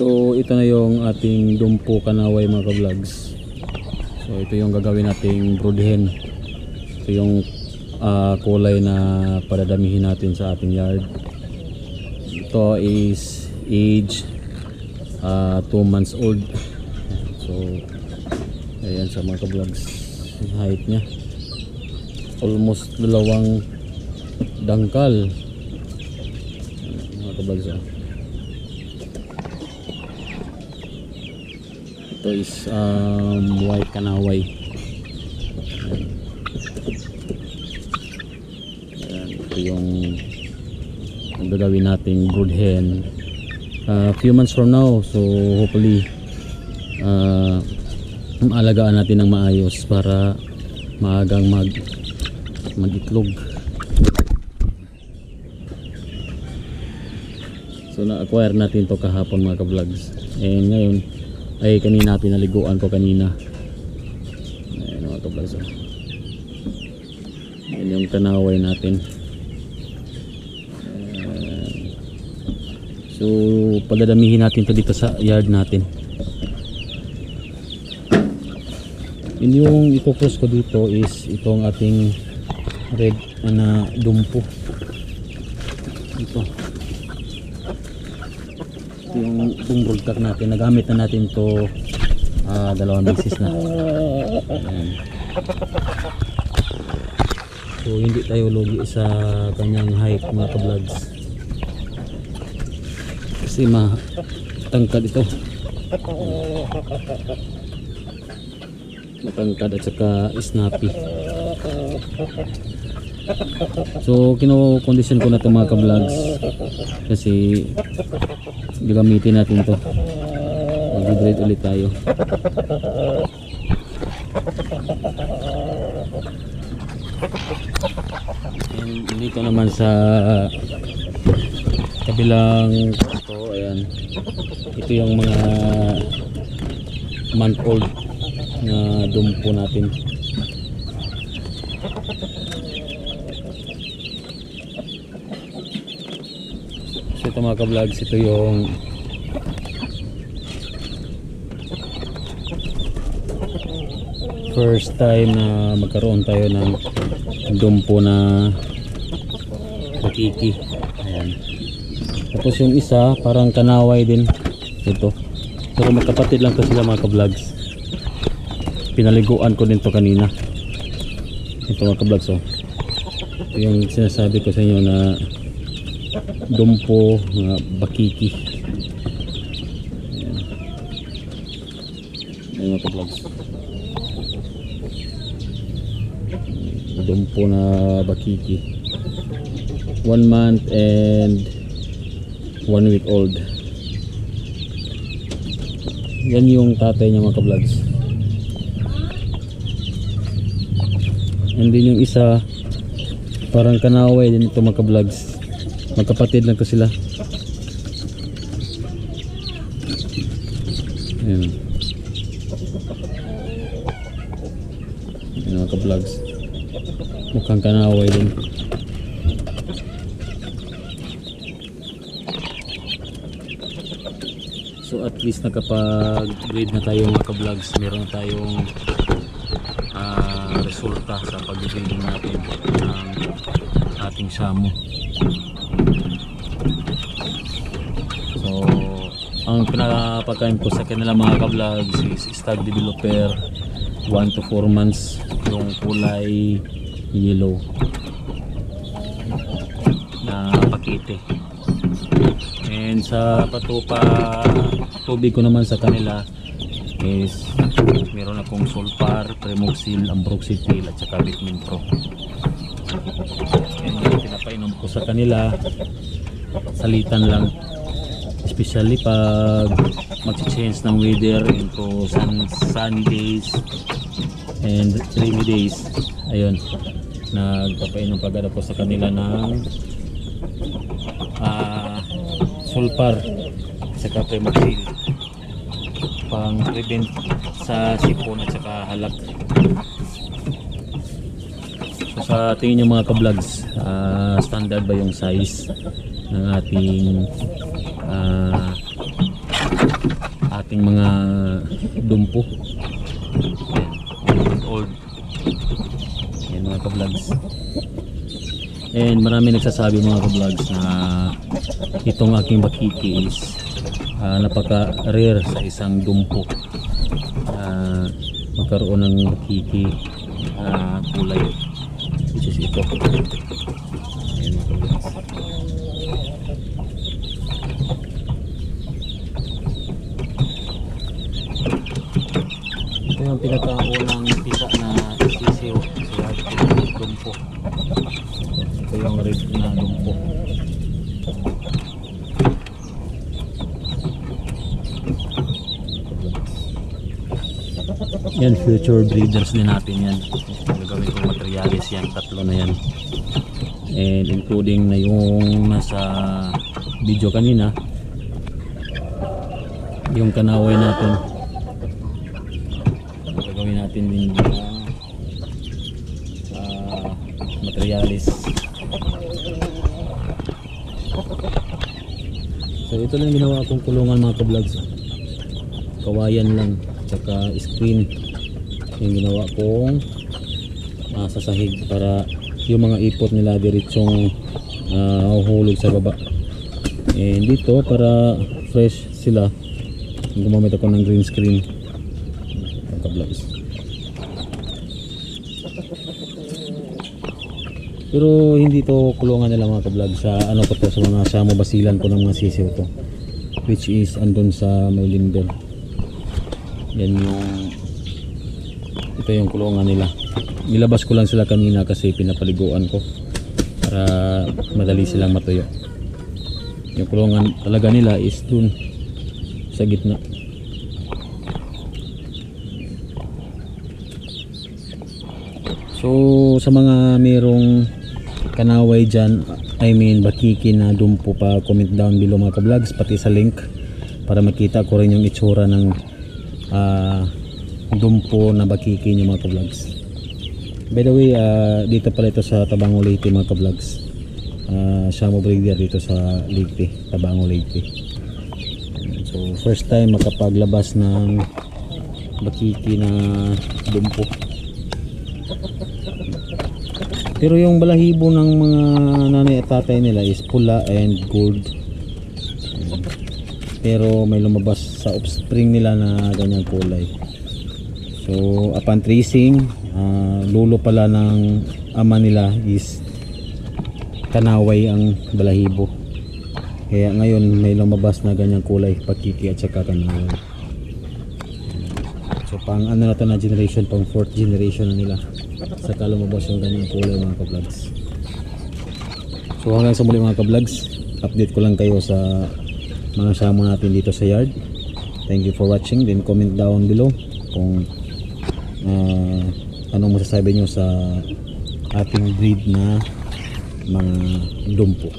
So ito na yung ating dumpo kanaway mga ka-vlogs. So ito yung gagawin nating broodhen. Ito yung ah, kulay na padadamihin natin sa ating yard. Ito is age 2 months old. So ayan sa mga ka-vlogs height niya. Almost dalawang dangkal. Mga ka-vlogs ah. Ito is um, white kanaway. Ayan. Ayan, ito yung gagawin nating brood hen. A few months from now, so hopefully uh, maalagaan natin ng maayos para maagang mag mag-itlog. So na-acquire natin to kahapon mga ka-vlogs. And ngayon ay kanina pinaliguan ko kanina. Ayan mga ka-vlogs. oh. Ayan yung kanaway natin. So padadamihin natin to dito sa yard natin. Yun yung ipopros ko dito is itong ating red na dumpo. Ito. Ito yung itong broadcast natin. Nagamit na natin to ah, dalawang beses na. Ayan. So hindi tayo lugi sa kanyang height mga ka-vlogs. Kasi matangkad ito. Matangkad at saka snappy. So kino-condition ko na ito mga ka-vlogs kasi gagamitin natin to. Mag-breed ulit tayo. And dito naman sa kabilang ito ayan. Ito yung mga month old na dumpo natin ito mga ka-vlogs, ito yung first time na magkaroon tayo ng dumpo na nakiki. Ayan. Tapos yung isa, parang kanaway din. Ito. Pero magkapatid lang to sila mga ka-vlogs. Pinaliguan ko din to kanina. Ito mga ka-vlogs oh. Ito yung sinasabi ko sa inyo na dumpo nga bakiki. Ayan. Mga ka-vlogs dumpo na bakiki. One month and one week old. Yan yung tatay niya mga ka-vlogs and din yung isa parang kanaway din ito mga ka-vlogs magkapatid lang to sila. Ayan. Ayan mga ka-vlogs. Mukhang kanaway din. So at least nakapag grade na tayo mga ka-vlogs. Meron tayong ah, resulta sa pag-grading natin ng ating shamu So, ang pinapakain ko sa kanila mga ka-vlogs is stag developer 1 to 4 months yung kulay yellow na pakete. And sa patupa tubig ko naman sa kanila is meron akong sulfar, premoxil, ambroxetil at saka vitamin pro. And pinapainom ko sa kanila salitan lang especially pag mag-change ng weather into sun, sunny days and rainy days. Ayun nagpapainom pagod ako sa kanila ng ah sulfar saka premoxil pang prevent sa sipon at saka halak. So sa tingin nyo mga ka-vlogs ah, standard ba yung size ng ating ah, ating mga dumpo. Ayan, old. Ayan mga ka-vlogs. And marami nagsasabi mga ka-vlogs na itong aking bakiki is ah, napaka-rare sa isang dumpo. Ah, magkaroon ng bakiki ah, kulay which is ito. Ayan mga ka-vlogs. Ito yung pinakaunang pisa na sisiw sa ating dumpo. Ito yung red na dumpo. Yan, future breeders din natin yan. Gagawin kong materialis yan, tatlo na yan. And including na yung nasa video kanina, yung kanaway natin. Gagawin natin din yung ah, materialis. So ito lang ginawa kong kulungan mga ka-vlogs. Kawayan lang, tsaka screen. Yung ginawa kong ah, sa sahig para yung mga ipot nila diretsong uh, hulog sa baba. And dito para fresh sila, gumamit ako ng green screen. Mga ka-vlogs. Pero hindi to kulungan nila mga ka-vlog sa ano ko to sa mga samo basilan ko ng mga sisiw to. Which is andun sa may linder. Yan yung ito yung kulungan nila. Nilabas ko lang sila kanina kasi pinapaliguan ko para madali silang matuyo. Yung kulungan talaga nila is dun sa gitna. So sa mga merong kanaway dyan, I mean bakiki na dumpo pa comment down below mga ka-vlogs pati sa link para makita ko rin yung itsura ng ah, dumpo na bakiki nyo mga ka-vlogs. By the way, ah, dito pala ito sa Tabango Leyte mga ka-vlogs. Uh, Shamo Breeder dito sa Leyte, Tabango Leyte. So first time makapaglabas ng bakiki na dumpo. Pero yung balahibo ng mga nanay at tatay nila is pula and gold. Pero may lumabas sa offspring nila na ganyang kulay. So upon tracing, ah, lulo pala ng ama nila is kanaway ang balahibo. Kaya ngayon may lumabas na ganyang kulay, pakiki at saka kanaway. So pang ano na to na generation, pang fourth generation na nila. Saka lumabas yung ganyang kulay mga ka-vlogs. So hanggang sa muli mga ka-vlogs, update ko lang kayo sa mga samo natin dito sa yard. Thank you for watching. Then comment down below kung uh, anong masasabi nyo sa ating breed na mga dumpo.